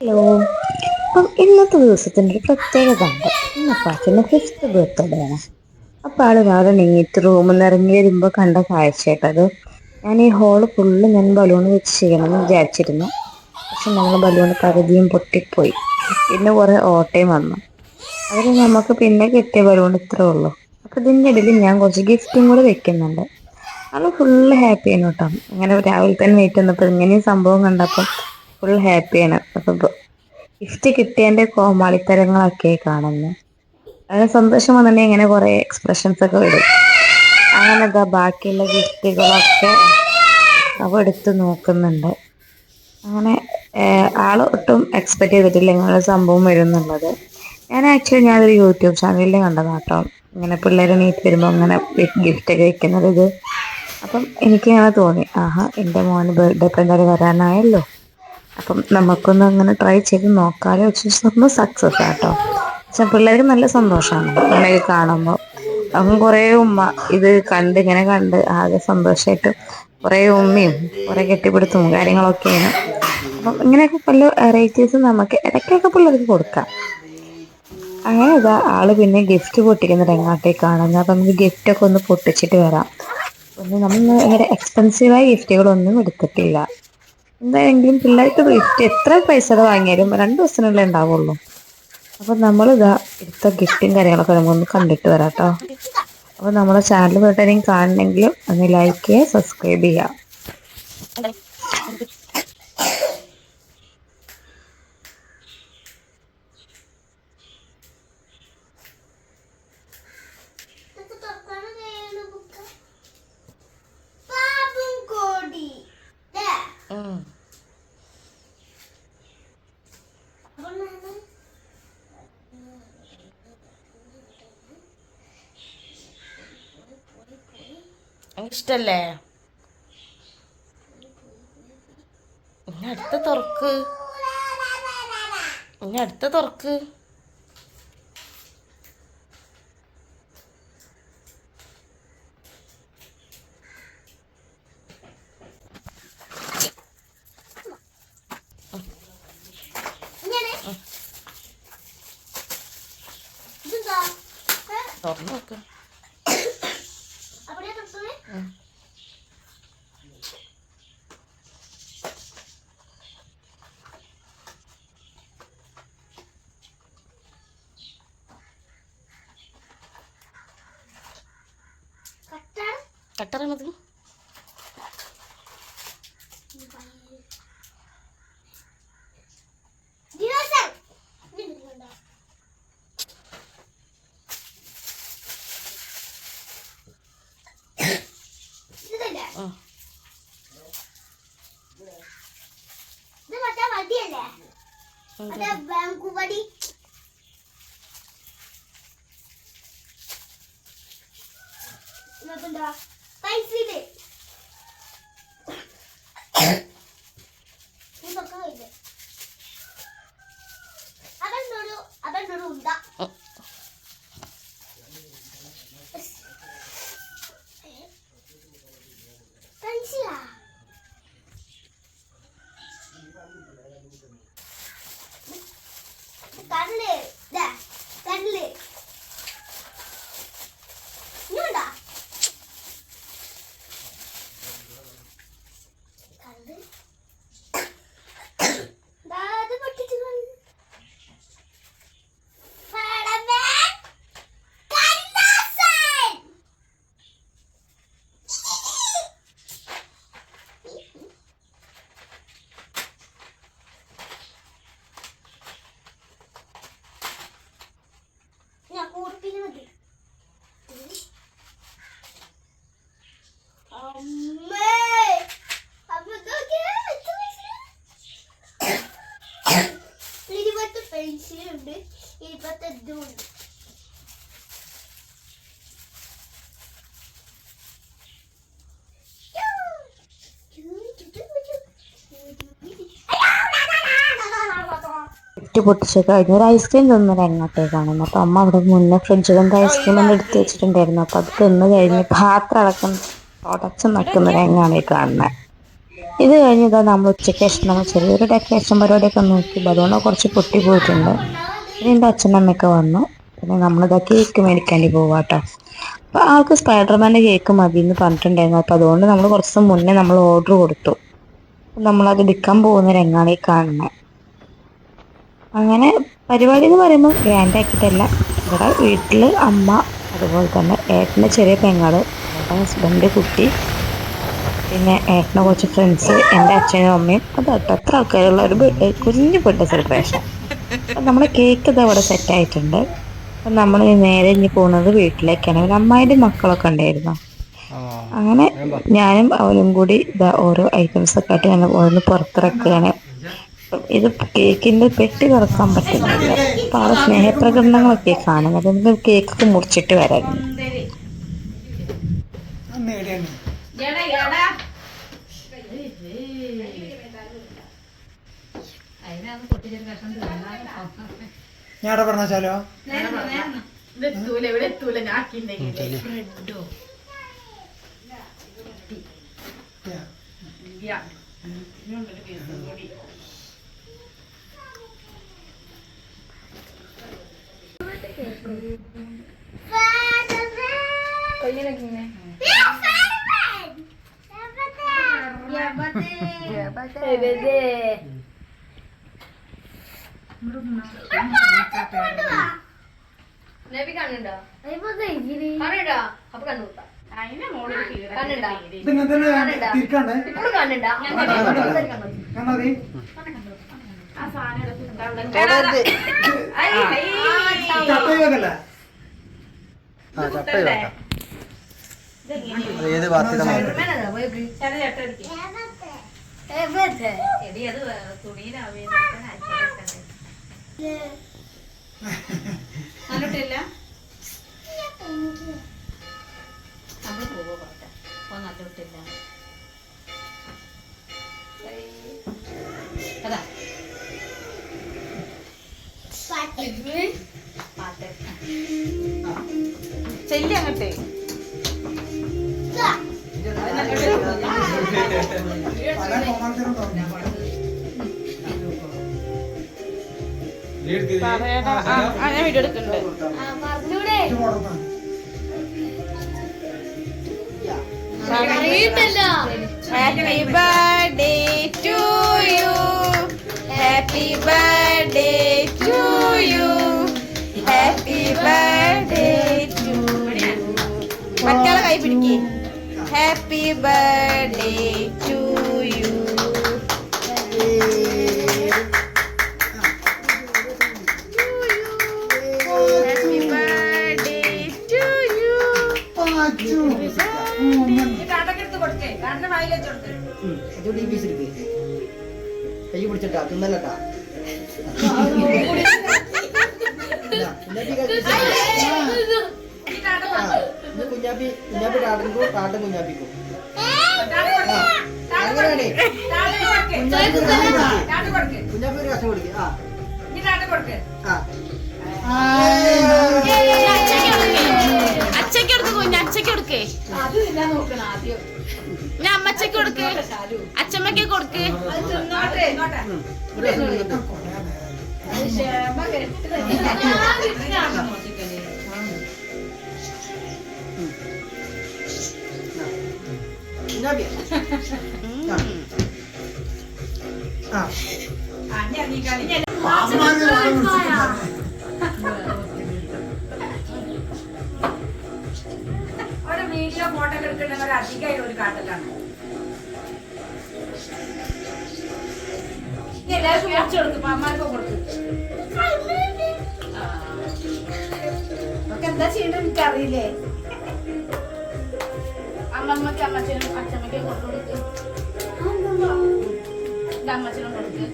Hello അപ്പം ഇന്നത്തെ ദിവസത്തിന്റെ ഒരു പ്രത്യേകത ഉണ്ട് ഇന്ന് ഫിഫ്ത്ത് ബർത്ത്ഡേ ആണ്. അപ്പോൾ ആൾ വേറെ നീറ്റ് റൂമിൽ നിന്ന് ഇറങ്ങി വരുമ്പോൾ കണ്ട കാഴ്ചയായിട്ടത് ഞാൻ ഈ ഹോൾ ഫുള്ള് ഞാൻ ബലൂൺ വെച്ച് ചെയ്യണമെന്ന് വിചാരിച്ചിരുന്നു. പക്ഷെ നമ്മൾ ബലൂൺ പകുതിയും പൊട്ടിപ്പോയി. പിന്നെ കുറേ ഓട്ടയും വന്നു. അതിൽ നമുക്ക് പിന്നെ കിട്ടിയ ബലൂൺ ഇത്രേ ഉള്ളൂ. അപ്പോൾ ഇതിന്റെ ഇടയിൽ ഞാൻ കുറച്ച് ഗിഫ്റ്റും കൂടെ വെക്കുന്നുണ്ട്. ആൾ ഫുള്ള് ഹാപ്പിയാണ് കേട്ടോ. ഇങ്ങനെ രാവിലെ തന്നെ വെയിറ്റ് വന്നപ്പോൾ ഇങ്ങനെയും സംഭവം കണ്ടപ്പോൾ ഫുൾ ഹാപ്പി ആണ് അപ്പോൾ ഗിഫ്റ്റ് കിട്ടിയതിന്റെ കോമാളിത്തരങ്ങളൊക്കെ കാണുന്നു. അങ്ങനെ സന്തോഷം വന്നിട്ടുണ്ടെങ്കിൽ ഇങ്ങനെ കുറേ എക്സ്പ്രഷൻസ് ഒക്കെ വിടും അങ്ങനെ ഇതാ ബാക്കിയുള്ള ഗിഫ്റ്റുകളൊക്കെ അവ എടുത്ത് നോക്കുന്നുണ്ട്. അങ്ങനെ ആൾ ഒട്ടും എക്സ്പെക്ട് ചെയ്തിട്ടില്ല ഇങ്ങനെ സംഭവം വരുന്നുള്ളത്. ഞാൻ ആക്ച്വലി ഞാനൊരു യൂട്യൂബ് ചാനലിൽ കണ്ടതാണ് കേട്ടോ ഇങ്ങനെ പിള്ളേർ നീറ്റ് വരുമ്പോൾ അങ്ങനെ ഗിഫ്റ്റ് ഒക്കെ വെക്കുന്നത് ഇത്. അപ്പം എനിക്കിങ്ങനെ തോന്നി ആഹാ എന്റെ മോന് ബർത്ത്ഡേ ഇപ്പം എന്തായാലും വരാനായല്ലോ. അപ്പം നമുക്കൊന്ന് അങ്ങനെ ട്രൈ ചെയ്ത് നോക്കാലോ. വെച്ച് സക്സസ് ആട്ടോ. പക്ഷെ പിള്ളേർക്ക് നല്ല സന്തോഷമാണ്. അങ്ങനെ കാണുമ്പോൾ അപ്പം കുറേ ഉമ്മ ഇത് കണ്ട് ഇങ്ങനെ കണ്ട് ആകെ സന്തോഷമായിട്ട് കുറേ ഉമ്മയും കുറേ കെട്ടിപ്പിടുത്തും കാര്യങ്ങളൊക്കെയാണ്. അപ്പം ഇങ്ങനെയൊക്കെ പല വെറൈറ്റീസ് നമുക്ക് ഇടയ്ക്കൊക്കെ പിള്ളേർക്ക് കൊടുക്കാം. അങ്ങനെ ഇതാ ആൾ പിന്നെ ഗിഫ്റ്റ് പൊട്ടിക്കുന്ന രംഗാട്ടേക്കാണ്. അപ്പം നമുക്ക് ഗിഫ്റ്റ് ഒക്കെ ഒന്ന് പൊട്ടിച്ചിട്ട് വരാം. ഒന്ന് നമ്മൾ ഇങ്ങനെ എക്സ്പെൻസീവായ ഗിഫ്റ്റുകളൊന്നും എടുത്തിട്ടില്ല. എന്തായെങ്കിലും പിള്ളേർക്ക് ഗിഫ്റ്റ് എത്ര പൈസയുടെ വാങ്ങിയാലും രണ്ട് ദിവസത്തിനുള്ളിൽ ഉണ്ടാവുള്ളൂ. അപ്പം നമ്മളിതാ എടുത്ത ഗിഫ്റ്റും കാര്യങ്ങളൊക്കെ നമുക്കൊന്ന് കണ്ടിട്ട് വരാം കേട്ടോ അപ്പോൾ നമ്മളെ ചാനൽ വീട്ടുകാരെയും കാണണമെങ്കിലും ഒന്ന് ലൈക്ക് ചെയ്യുക സബ്സ്ക്രൈബ് ചെയ്യുക. ഇഷ്ടല്ലേ ഇനി അടുത്ത തുറക്ക്. ഇനി അടുത്ത തുറക്ക്. ಕಟ್ಟಾರ ಕಟ್ಟಾರ ಅನ್ನೋದು अरे बड़ी। मैं बंदा कर ले പെട്ടി പൊട്ടിച്ച് കഴിഞ്ഞ് ഒരു ഐസ്ക്രീം തിന്നത് എങ്ങോട്ടേക്കാണ്. അപ്പൊ അമ്മ അവിടെ മുന്നേ ഫ്രിഡ്ജിൽ എന്താ ഐസ്ക്രീം ഒന്ന് എടുത്ത് വെച്ചിട്ടുണ്ടായിരുന്നു. അപ്പൊ അത് തിന്ന് കഴിഞ്ഞ് പാത്രം അടക്കം തുടച്ച് നിൽക്കുന്ന രംഗാണ് ഈ കാണുന്നത് ഇത് കഴിഞ്ഞ് നമ്മൾ ഉച്ചയ്ക്ക് നമ്മൾ ചെറിയൊരു ഡെക്കറേഷൻ പരിപാടിയൊക്കെ നോക്കി. അതുകൊണ്ട് കുറച്ച് പൊട്ടി പോയിട്ടുണ്ട്. പിന്നെ എന്റെ അച്ഛനമ്മയൊക്കെ വന്നു. പിന്നെ നമ്മളിതാ കേക്ക് മേടിക്കാണ്ടി പോവാട്ടോ. അപ്പൊ ആൾക്ക് സ്പൈഡർമാന്റെ കേക്ക് മതി എന്ന് പറഞ്ഞിട്ടുണ്ടായിരുന്നു. അപ്പൊ അതുകൊണ്ട് നമ്മൾ കുറച്ച് മുന്നേ നമ്മൾ ഓർഡർ കൊടുത്തു. നമ്മളത് എടുക്കാൻ പോകുന്ന രംഗാണ് ഈ കാണുന്നത് അങ്ങനെ പരിപാടി എന്ന് പറയുമ്പോൾ ഗ്രാൻഡ് ആക്കിയിട്ടല്ല ഇവിടെ വീട്ടിൽ അമ്മ അതുപോലെ തന്നെ ഏട്ടന്റെ ചെറിയ പെങ്ങൾ എന്റെ ഹസ്ബൻഡ് കുട്ടി പിന്നെ ഏട്ടന്റെ കുറച്ച് ഫ്രണ്ട്സ് എന്റെ അച്ഛനും അമ്മയും അതാട്ടോ അത്ര ആൾക്കാരുള്ള ഒരു കുഞ്ഞു പെട്ട സെലിബ്രേഷൻ അപ്പം നമ്മുടെ കേക്ക് ഇത് അവിടെ സെറ്റ് ആയിട്ടുണ്ട്. അപ്പം നമ്മൾ നേരെ ഇനി പോകുന്നത് വീട്ടിലേക്കാണ്. പിന്നെ അമ്മായിന്റെ മക്കളൊക്കെ ഉണ്ടായിരുന്നു. അങ്ങനെ ഞാനും അവനും കൂടി ഇതാ ഓരോ ഐറ്റംസ് ഒക്കെ ആയിട്ട് ഞാൻ ഓരോന്ന് പുറത്തിറക്കുകയാണ്. ഇത് കേക്കിന്റെ പെട്ടി തുറക്കാൻ പറ്റുന്നില്ല. അപ്പൊ ആ സ്നേഹപ്രകടനങ്ങളൊക്കെ കാണുന്നത് നമുക്ക് കേക്കൊക്കെ മുറിച്ചിട്ട് വരാം ഞാൻ അവിടെ പറഞ്ഞാലോ ഇതിങ്ങനെ തന്നെ തിരിക്കണ്ടേ. കണ്ണാതി കണ്ണുണ്ടോ? വെക്കല്ലേ ആ ചട്ട വെക്കാം. അത് ഏത് പാർട്ടിയുടെ ചെല്ലി happy birthday to you happy birthday to you happy birthday to you മറ്റാളെ കൈ പിടിക്കേ. ഹാപ്പി ബർത്ത്ഡേ ചൂടി പീസിരിക്ക് കൈ പിടിച്ചിട്ടാ തിന്നല്ലട്ടാ കുഞ്ഞാപ്പി കുഞ്ഞാപ്പി ടാട്ടൻകു ടാട്ടൻ കുഞ്ഞാപ്പിക്കും അങ്ങനെയാണ് കുഞ്ഞാപ്പി ഒരു കഷ്ണം കൊടുക്കുക ആ ആ അച്ഛക്ക് കൊടുക്ക്. കുഞ്ഞ് അച്ഛക്ക് കൊടുക്ക്. ഞാൻ അമ്മച്ചക്ക് കൊടുക്കേ. അച്ഛമ്മക്ക് കൊടുക്കേ ആ ഫോട്ടോ എടുക്കുന്നവർ അധികമായി ഒരു കാട്ടിലാണ്. എല്ലാവർക്കും കുറച്ച് കൊടുക്കും അമ്മമാർക്ക് കൊടുക്കും. നമുക്ക് എന്താ ചെയ്യണ്ടെന്ന് എനിക്കറിയില്ലേ? അമ്മമ്മക്ക് അമ്മച്ചനും അച്ഛമ്മക്ക് കൊടുക്ക്. ഇത് അമ്മച്ചനും കൊടുക്ക്.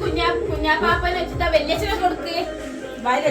കുഞ്ഞാ കുഞ്ഞാപ്പാപ്പനെ വെച്ചിട്ട് വല്യച്ഛനെ കൊടുക്ക്. വയറ്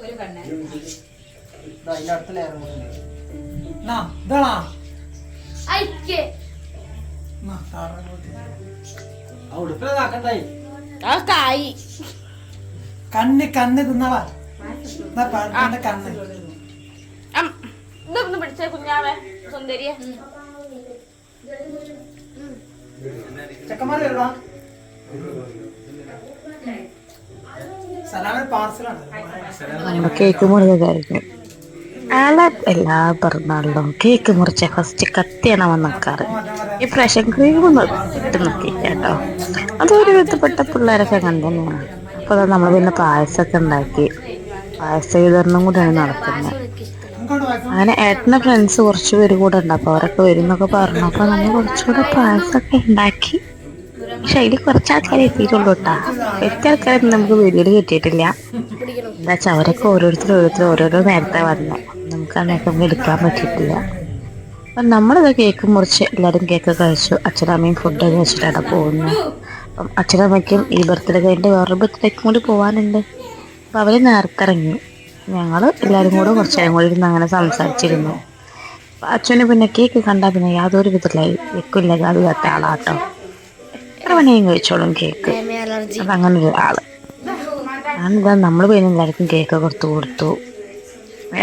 ഒരു കണ്ണ് അതിന്റെ അടുത്ത ലെയർ ആ. കായി കണ്ണ് കണ്ണ്. തിന്നളാ കണ്ണ് ഇതൊന്ന് പിടിച്ച കുഞ്ഞാവേ. സുന്ദരിയെ. ചെക്കന്മാര് വരുവാ. കേക്ക് മുറിയതായിരുന്നു ആളെ എല്ലാ പിറന്നാളിലും കേക്ക് മുറിച്ച ഫസ്റ്റ് കത്തിയാണ് അവൻ നിൽക്കാറ് ഈ പ്രാവശ്യം ക്രീം ഇട്ട് നോക്കി കേട്ടോ അതൊരു വിധപ്പെട്ട പിള്ളേരൊക്കെ അങ്ങനെ തന്നെയാണ്. അപ്പോൾ നമ്മൾ പിന്നെ പായസമൊക്കെ ഉണ്ടാക്കി. പായസ വിതരണം കൂടെയാണ് നടക്കുന്നത്. അങ്ങനെ ഏട്ടന്റെ ഫ്രണ്ട്സ് കുറച്ച് പേര് കൂടെ ഉണ്ട്. അപ്പോൾ അവരൊക്കെ വരും എന്നൊക്കെ പറഞ്ഞു. അപ്പോൾ നമ്മൾ കുറച്ചുകൂടെ പായസമൊക്കെ ഉണ്ടാക്കി. പക്ഷെ അതിൽ കുറച്ച് ആൾക്കാരെ എത്തിയിട്ടുള്ളൂ കേട്ടാ എത്ര ആൾക്കാരൊന്നും നമുക്ക് വീഡിയോയിൽ കിട്ടിയിട്ടില്ല. എന്താ വെച്ചാൽ അവരൊക്കെ ഓരോരുത്തർ ഓരോരുത്തർ ഓരോരോ നേരത്തെ വന്നു. നമുക്ക് ആ മേക്കപ്പ് എടുക്കാൻ പറ്റിയിട്ടില്ല. അപ്പം നമ്മളിത് കേക്ക് മുറിച്ച് എല്ലാവരും കേക്ക് കഴിച്ചു. അച്ഛനമ്മയും ഫുഡ് കഴിച്ചിട്ടാണ് പോകുന്നത് അപ്പം അച്ഛനമ്മയ്ക്കും ഈ ബർത്ത്ഡേ കഴിഞ്ഞിട്ട് വേറൊരു ബർത്ത്ഡേക്കും കൂടി പോകാനുണ്ട് അപ്പം അവർ നേരത്തെ ഇറങ്ങി ഞങ്ങൾ എല്ലാവരും കൂടെ കുറച്ച് നേരം കൂടി ഇരുന്ന് അങ്ങനെ സംസാരിച്ചിരുന്നു. അച്ഛന് പിന്നെ കേക്ക് കണ്ടാൽ പിന്നെ യാതൊരു വിധത്തിലായി. വെക്കില്ല അത് കത്ത ആളാട്ടോ. എത്ര കഴിച്ചോളും കേക്ക്? അപ്പം അങ്ങനെ ഒരു ആൾ അതെന്താ നമ്മൾ പിന്നെ എല്ലാവർക്കും കേക്ക് കൊടുത്തു കൊടുത്തു.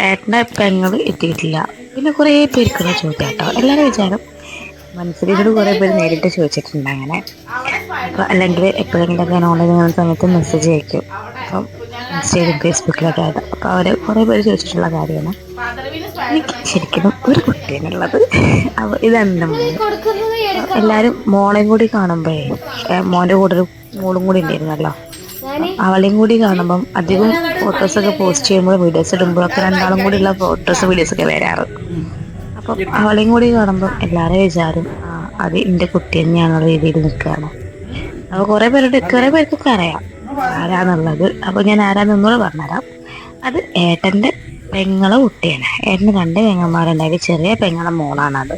ഏട്ടന്റെ പെങ്ങൾ എത്തിയിട്ടില്ല. പിന്നെ കുറേ പേർക്കുള്ള ചോദ്യം കേട്ടോ എല്ലാവരും വിചാരം മനസ്സിലോട് കുറേ പേര് നേരിട്ട് ചോദിച്ചിട്ടുണ്ട് അങ്ങനെ. അപ്പോൾ അല്ലെങ്കിൽ എപ്പോഴെങ്കിലും ഒക്കെ ഓൺലൈൻ സമയത്ത് മെസ്സേജ് അയക്കും. അപ്പം ഇൻസ്റ്റയിലും ഫേസ്ബുക്കിലൊക്കെ ആയിട്ട്. അപ്പോൾ അവർ കുറേ പേര് ചോദിച്ചിട്ടുള്ള കാര്യമാണ്. എനിക്ക് ശരിക്കും ഒരു കുട്ടീനുള്ളത് അപ്പോൾ എല്ലാവരും മോളെയും കൂടി കാണുമ്പോഴേ മോന്റെ കൂടെ ഒരു മോളും കൂടി ഉണ്ടായിരുന്നല്ലോ. അവളെയും കൂടി കാണുമ്പം അധികം ഫോട്ടോസൊക്കെ പോസ്റ്റ് ചെയ്യുമ്പോഴും വീഡിയോസ് ഇടുമ്പോഴൊക്കെ രണ്ടാളും കൂടിയുള്ള ഫോട്ടോസ് വീഡിയോസൊക്കെ വരാറ്. അപ്പം അവളെയും കൂടി കാണുമ്പം എല്ലാവരും വിചാരം അത് എന്റെ കുട്ടി തന്നെയാണെന്നുള്ള രീതിയിൽ നിൽക്കുകയാണ്. അപ്പോൾ കുറേ പേരുടെ കുറേ പേർക്കൊക്കെ അറിയാം. ആരാന്നുള്ളത്. അപ്പോൾ ഞാൻ ആരാന്നൊന്നുകൂടെ പറഞ്ഞുതരാം. അത് ഏട്ടന്റെ പെങ്ങളെ കുട്ടിയാണ്. ഏട്ടന് രണ്ട് പെങ്ങന്മാരുണ്ടായി. ചെറിയ പെങ്ങളെ മോളാണത്.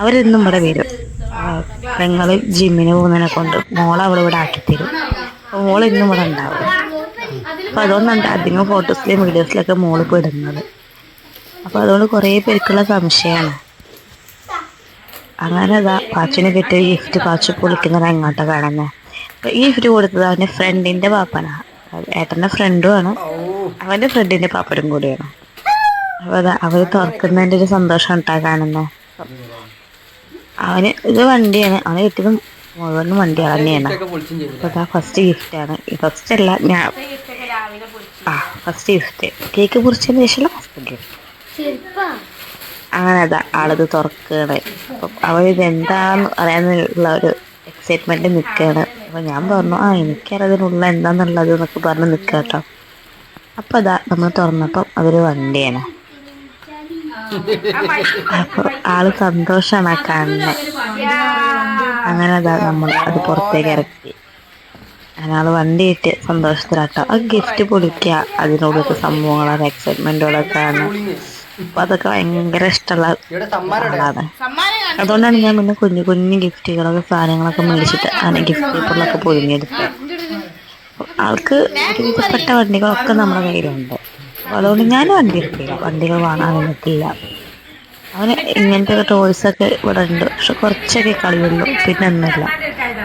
അവരിന്നും ഇവിടെ വരും. പെങ്ങൾ ജിമ്മിന് പോകുന്നതിനെ കൊണ്ട് മോളെ അവൾ ഇവിടെ ആക്കിത്തരും അപ്പോൾ ഇന്നും ഇവിടെ ഉണ്ടാവും. അപ്പോൾ അതുകൊണ്ടാണ് അധികം ഫോട്ടോസിലും വീഡിയോസിലൊക്കെ മോൾ ഇപ്പോൾ ഇടുന്നത്. അപ്പോൾ അതുകൊണ്ട് കുറേ പേർക്കുള്ള സംശയമാണ്. അങ്ങനെ അതാ പാച്ചിനെ കിട്ടിയ ഗിഫ്റ്റ് പാച്ചു പൊളിക്കുന്നത് എങ്ങോട്ടാ കാണുന്നത് അപ്പോൾ ഈ ഗിഫ്റ്റ് കൊടുത്തത് അവന്റെ ഫ്രണ്ടിന്റെ പാപ്പനാ. ഏട്ടന്റെ ഏട്ടന്റെ ഫ്രണ്ടുമാണ് അവന്റെ ഫ്രണ്ടിന്റെ പാപ്പനും കൂടിയാണ്. അപ്പോൾ അതാ അവർ തുറക്കുന്നതിന്റെ ഒരു സന്തോഷം ഉണ്ടാ കാണുന്നത് അവന് ഇത് വണ്ടിയാണ്. അവന് കിട്ടിയത് മുഴുവനും വണ്ടി തന്നെയാണ്. അപ്പോൾ അതാ ഫസ്റ്റ് ഗിഫ്റ്റാണ് ഫസ്റ്റ് അല്ല ഞാൻ ആ ഫസ്റ്റ് ഗിഫ്റ്റ് കേക്ക് പൊറിച്ചതിന് ശേഷമുള്ള ഫസ്റ്റ് ഗിഫ്റ്റ് അങ്ങനെ അതാ ആളത് തുറക്കുകയാണ് അപ്പം അവൾ ഇതെന്താന്ന് അറിയാനുള്ള ഒരു എക്സൈറ്റ്മെന്റ് നിൽക്കുകയാണ് അപ്പം ഞാൻ പറഞ്ഞു ആ എനിക്കറിയതിനുള്ള എന്താന്നുള്ളത് എന്നൊക്കെ പറഞ്ഞ് നിൽക്കുക കേട്ടോ. അപ്പം അതാ നമ്മൾ തുറന്നപ്പം അതൊരു വണ്ടിയാണ്. അപ്പോൾ ആൾ സന്തോഷമാണ് ആ കാണുന്നത് അങ്ങനെ അതാ നമ്മൾ അത് പുറത്തേക്ക് ഇറക്കി. ആൾ വണ്ടി കിട്ടിയ സന്തോഷത്തിലാട്ടോ. ആ ഗിഫ്റ്റ് പൊളിക്കുക അതിനോടൊക്കെ സംഭവങ്ങളൊക്കെ എക്സൈറ്റ്മെന്റുകളൊക്കെ ആണ്. അപ്പൊ അതൊക്കെ ഭയങ്കര ഇഷ്ടമുള്ള ആളാണ്. അതുകൊണ്ടാണ് ഞാൻ പിന്നെ കുഞ്ഞു കുഞ്ഞു ഗിഫ്റ്റുകളൊക്കെ സാധനങ്ങളൊക്കെ മേടിച്ചിട്ട് അങ്ങനെ ഗിഫ്റ്റ് പേപ്പറിലൊക്കെ പൊതിഞ്ഞെടുത്തത് ആൾക്ക് ഒരു വിധപ്പെട്ട വണ്ടികളൊക്കെ നമ്മുടെ കയ്യിലുണ്ട്. അപ്പൊ അതുകൊണ്ട് ഞാൻ വണ്ടി എടുക്കില്ല വണ്ടികൾ വാങ്ങാൻ നിൽക്കില്ല അവന് ഇങ്ങനത്തെ ടോയ്സ് ഒക്കെ ഇവിടെ ഉണ്ട്. പക്ഷെ കുറച്ചൊക്കെ കളിയുള്ളൂ. പിന്നെ ഒന്നുമില്ല.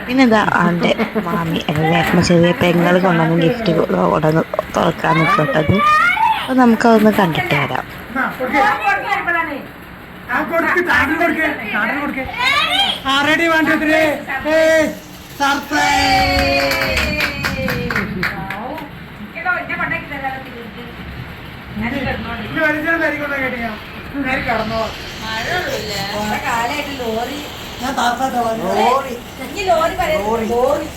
പിന്നെ ഇതാ ആന്റെ മാമി. അല്ലെങ്കിൽ ചെറിയ പെങ്ങൾ കൊണ്ടുവന്ന് ഗിഫ്റ്റ് ഉടനെ തുറക്കാൻ നിൽക്കട്ടത് അപ്പൊ നമുക്ക് അതൊന്ന് കണ്ടിട്ട് വരാം. എന്നാ, ലോറി ആ, ലോറി.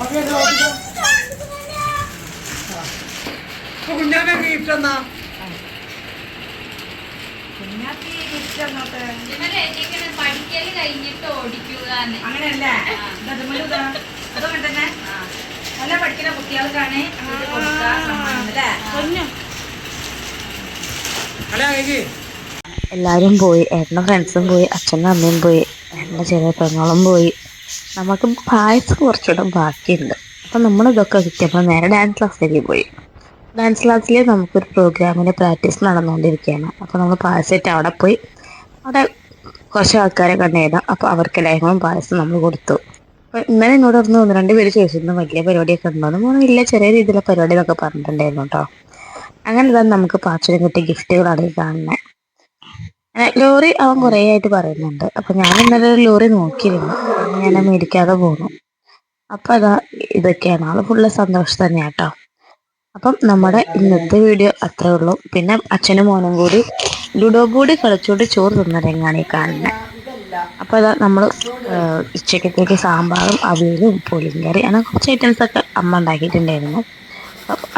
ഓക്കെ കൊടുക്ക്. കുഞ്ഞാന്റെ ഗിഫ്റ്റ് എന്നാ പഠിക്കൽ കഴിഞ്ഞിട്ട് ഓടിക്കുക അങ്ങനെയല്ല? അതുകൊണ്ട് തന്നെ. നല്ല പഠിക്കുന്ന കുട്ടികൾക്കാണ് എല്ലാവരും പോയി. ഏട്ടന്റെ ഫ്രണ്ട്സും പോയി. അച്ഛനും അമ്മയും പോയി. ഏട്ടന്റെ ചെറിയ പെങ്ങളും പോയി. നമുക്ക് പായസം കുറച്ചുകൂടെ ബാക്കിയുണ്ട്. അപ്പം നമ്മളിതൊക്കെ കിട്ടിയപ്പോൾ നേരെ ഡാൻസ് ക്ലാസ്സിലേക്ക് പോയി. ഡാൻസ് ക്ലാസ്സിൽ നമുക്കൊരു പ്രോഗ്രാമിന് പ്രാക്ടീസ് നടന്നുകൊണ്ടിരിക്കുകയാണ് അപ്പോൾ നമ്മൾ പായസമായിട്ട് അവിടെ പോയി. അവിടെ കുറച്ച് ആൾക്കാരെ കണ്ടു അപ്പോൾ അവർക്ക് എല്ലാവരും പായസം നമ്മൾ കൊടുത്തു. അപ്പോൾ ഇന്നലെ എന്നോട് ഒന്ന് ഒന്ന് രണ്ട് പേര് ചോദിച്ചിരുന്നു വലിയ പരിപാടിയൊക്കെ ഉണ്ടോ എന്ന്. ഇല്ല ചെറിയ രീതിയിലുള്ള പരിപാടി എന്നൊക്കെ പറഞ്ഞിട്ടുണ്ടായിരുന്നു കേട്ടോ അങ്ങനെ ഇതാണ് നമുക്ക് പാച്ചനും കിട്ടിയ ഗിഫ്റ്റുകളാണ് ഈ കാണുന്നത് ലോറി അവൻ കുറേ ആയിട്ട് പറയുന്നുണ്ട്. അപ്പൊ ഞാൻ ഇന്നലെ ഒരു ലോറി നോക്കിയിരുന്നു. ഞാൻ മേടിക്കാതെ പോന്നു. അപ്പൊ അതാ ഇതൊക്കെയാണ്. ആൾ ഫുള്ള് സന്തോഷം തന്നെയാട്ടോ അപ്പം നമ്മുടെ ഇന്നത്തെ വീഡിയോ അത്രേ ഉള്ളൂ. പിന്നെ അച്ഛനും മോനും കൂടി ലുഡോ ബോർഡ് കളിച്ചുകൊണ്ട് ചോറ് തിന്ന ഈ കാണുന്നത് അപ്പോൾ അതാ നമ്മൾ ഉച്ചക്കത്തേക്ക് സാമ്പാറും അവിയലും പുളിങ്കറി അങ്ങനെ കുറച്ച് ഐറ്റംസ് ഒക്കെ അമ്മ ഉണ്ടാക്കിയിട്ടുണ്ടായിരുന്നു.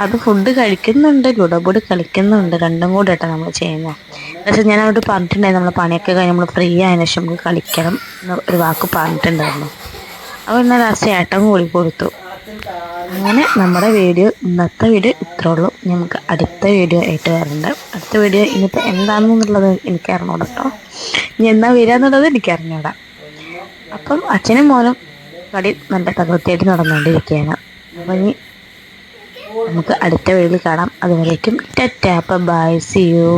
അത് ഫുഡ് കഴിക്കുന്നുണ്ട് ലുഡോ ബോർഡ് കളിക്കുന്നുണ്ട് രണ്ടും കൂടെ കേട്ടോ നമ്മൾ ചെയ്യുന്നത് പക്ഷെ ഞാൻ അവിടെ പറഞ്ഞിട്ടുണ്ടായിരുന്നു നമ്മൾ പണിയൊക്കെ കഴിഞ്ഞ് നമ്മൾ ഫ്രീ ആയതിനു ശേഷം നമുക്ക് കളിക്കണം എന്ന് ഒരു വാക്ക് പറഞ്ഞിട്ടുണ്ടായിരുന്നു. അപ്പോൾ എന്നാൽ ലാസ്റ്റ് ഏട്ടൻ കൂടി കൊടുത്തു അങ്ങനെ നമ്മുടെ വീഡിയോ ഇന്നത്തെ വീഡിയോ ഇത്രേ ഉള്ളൂ. നമുക്ക് അടുത്ത വീഡിയോ ആയിട്ട് വരുന്നുണ്ട് അടുത്ത വീഡിയോ ഇനിയിപ്പോൾ എന്താണെന്നുള്ളത് എനിക്ക് അറിഞ്ഞൂടാ കേട്ടോ ഇനി എന്നാ വരിക എന്നുള്ളത് എനിക്ക് അറിഞ്ഞൂടാ. അപ്പം അച്ഛനും മോനും കളി നല്ല തകൃത്തിയായിട്ട് നടന്നുകൊണ്ടിരിക്കുകയാണ്. അപ്പം ഇനി നമുക്ക് അടുത്ത വീഡിയോയിൽ കാണാം. അതുവരേക്കും ടാറ്റ. By see U